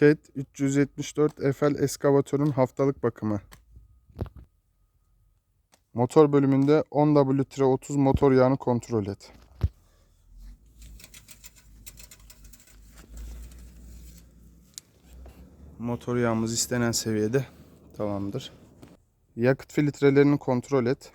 CAT 374 FL eskavatörün haftalık bakımı. Motor bölümünde 10W-30 motor yağını kontrol et. Motor yağımız istenen seviyede. Tamamdır. Yakıt filtrelerini kontrol et.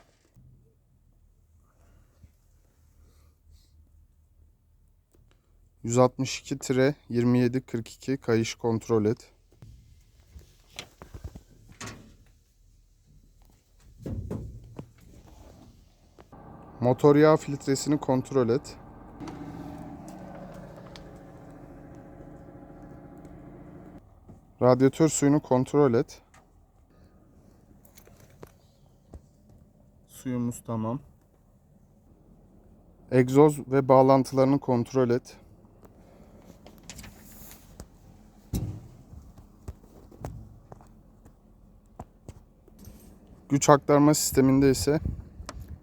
...162-2742 kayış kontrol et. Motor yağ filtresini kontrol et. Radyatör suyunu kontrol et. Suyumuz tamam. Egzoz ve bağlantılarını kontrol et. Güç aktarma sisteminde ise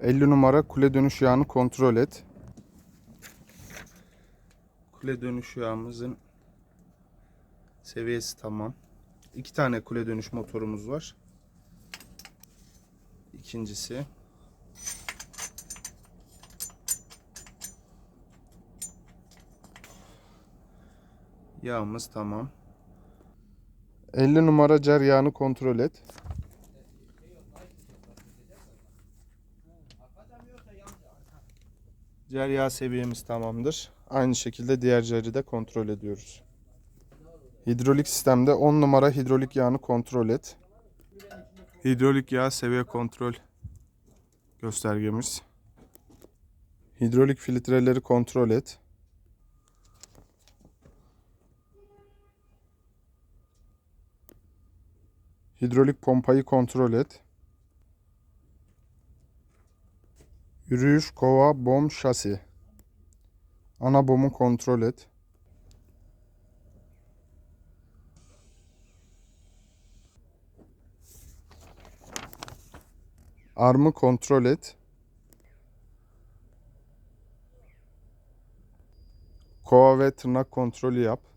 50 numara kule dönüş yağını kontrol et. Kule dönüş yağımızın seviyesi tamam. İki tane kule dönüş motorumuz var. İkincisi Yağımız tamam. 50 numara cer yağını kontrol et. Cer yağ seviyemiz tamamdır. Aynı şekilde diğer ceri de kontrol ediyoruz. Hidrolik sistemde 10 numara hidrolik yağını kontrol et. Hidrolik yağ seviye kontrol göstergemiz. Hidrolik filtreleri kontrol et. Hidrolik pompayı kontrol et. Yürüyüş, kova, bom, şasi. Ana bomu kontrol et. Armı kontrol et. Kova ve tırnak kontrolü yap.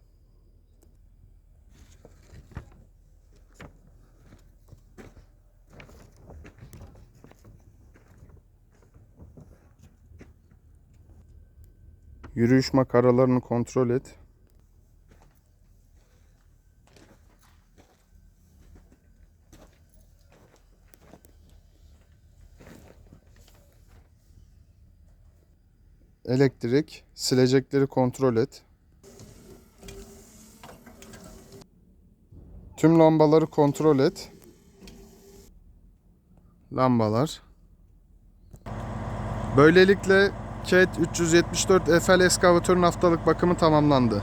Yürüyüş makaralarını kontrol et. Elektrik, silecekleri kontrol et. Tüm lambaları kontrol et. Lambalar. Böylelikle CAT 374 FL eskavatörün haftalık bakımı tamamlandı.